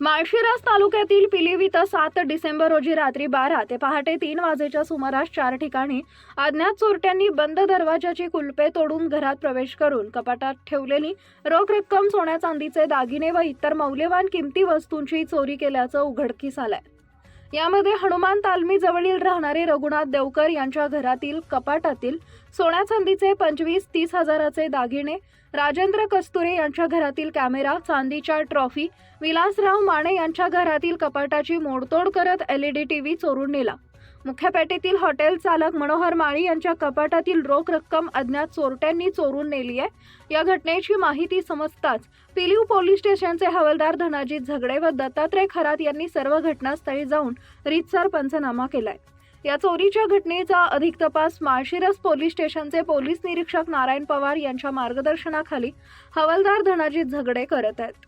माळशिरस तालुक्यातील पिलीव इथं सात डिसेंबर रोजी रात्री बारा ते पहाटे तीन वाजेच्या सुमारास चार ठिकाणी अज्ञात चोरट्यांनी बंद दरवाजाची कुलपे तोडून घरात प्रवेश करून कपाटात ठेवलेली रोख रक्कम सोन्या चांदीचे दागिने व इतर मौल्यवान किमती वस्तूंची चोरी केल्याचं उघडकीस आलंय. यामध्ये हनुमान तालमी जवळील राहणारे रघुनाथ देवकर यांच्या घरातील कपाटातील सोन्या चांदीचे पंचवीस तीस हजाराचे दागिने राजेंद्र कस्तुरे यांच्या घरातील कॅमेरा चांदीच्या ट्रॉफी विलासराव माने यांच्या घरातील कपाटाची मोडतोड करत एलईडी टीव्ही चोरून नेला. मुख्य पेठेतील हॉटेल चालक मनोहर माळी यांच्या कपाटातील रोख रक्कम अज्ञात चोरट्यांनी चोरून नेली आहे. या घटनेची माहिती समजताच पिलीव पोलीस स्टेशनचे हवालदार धनाजी झगडे व दत्तात्रय खरात यांनी सर्व घटनास्थळी जाऊन रीतसर पंचनामा केलाय. या चोरीच्या घटनेचा अधिक तपास माळशिरस पोलीस स्टेशनचे पोलीस निरीक्षक नारायण पवार यांच्या मार्गदर्शनाखाली हवालदार धनाजी झगडे करत आहेत.